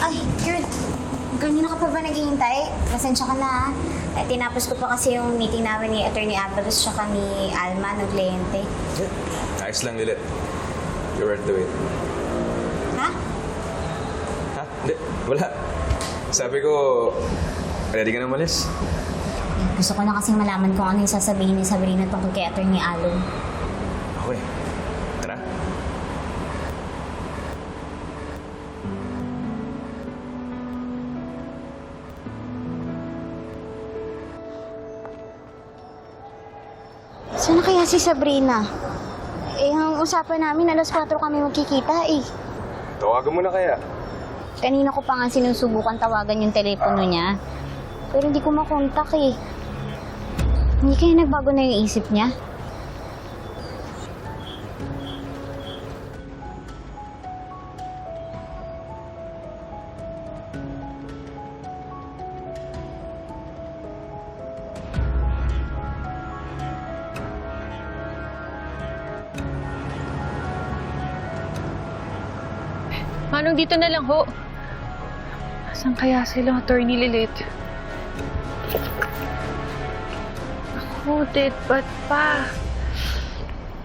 Ay, Kurt. Kanina ka pa ba naghihintay? Pasensya ka na. Eh, tinapos ko pa kasi yung meeting namin ni Attorney Avalos tsaka ni Alma, ng kliyente. Ayos lang, Lilit. You're worth the wait. Ha? Ha? Hindi, wala. Sabi ko, ready ka na umalis? Gusto ko na kasing malaman kung ano yung sasabihin ni Sabrina tungkol kay Attorney Alon. Saan na kaya si Sabrina? Eh, ang usapan namin, alas 4 kami magkikita eh. Tawagan mo na kaya. Kanina ko pa nga sinusubukan tawagan yung telepono niya. Pero hindi ko makontak eh. Hindi kaya nagbago na yung isip niya? Manong dito na lang ho. Saan kaya sila, Attorney Lilit? Ako, dead bat pa.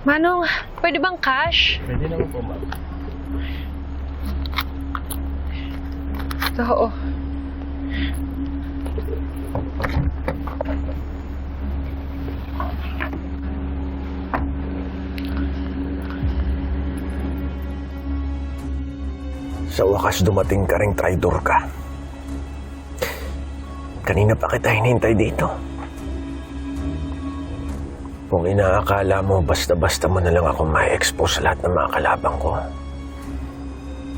Manong, pwede bang cash? Pwede naman po, ma'am. Ito, oo. Sa wakas dumating ka ring traitor ka. Kanina pa kita hinintay dito. Kung inaakala mo basta-basta mo na lang ako ma-expose lahat ng mga kalabang ko,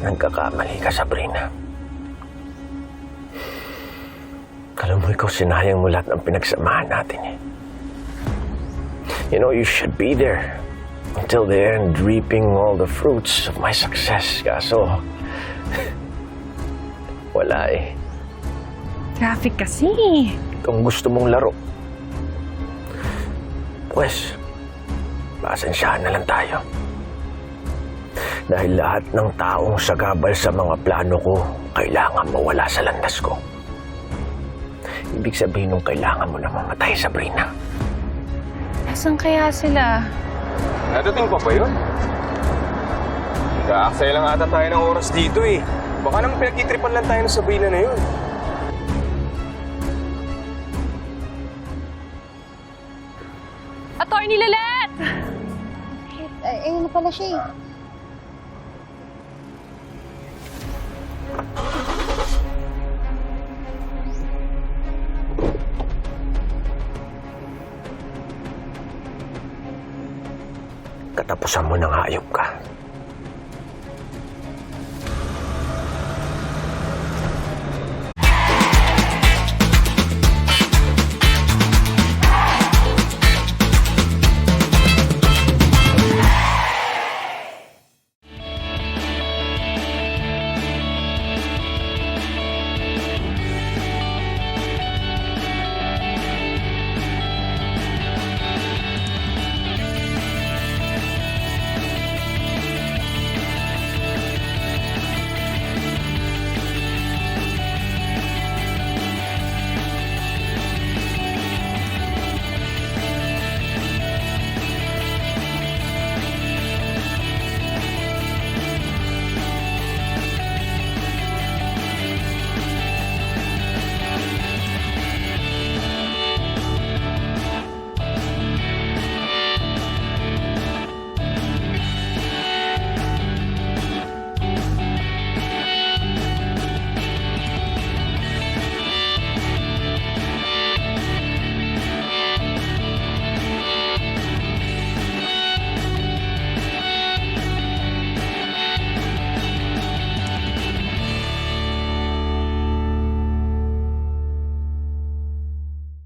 nagkakamali ka, Sabrina. Alam mo, ikaw sinayang mo lahat ng pinagsamahan natin eh. You know, you should be there until the end, reaping all the fruits of my success. Kaso, wala eh. Traffic kasi. Kung gusto mong laro, pues, pasensyahan na lang tayo. Dahil lahat ng taong sagabal sa mga plano ko, kailangan mawala sa landas ko. Ibig sabihin nung kailangan mo na mamatay, Sabrina. Saan kaya sila? Nadating pa ba yun? Kaaksaya lang ata tayo ng oras dito eh. Baka naman pinagkitripan lang tayo ng Sabrina na yun. Attorney Lilit! Ay, ayun na pala siya eh. Katapusan mo ng hayop ka.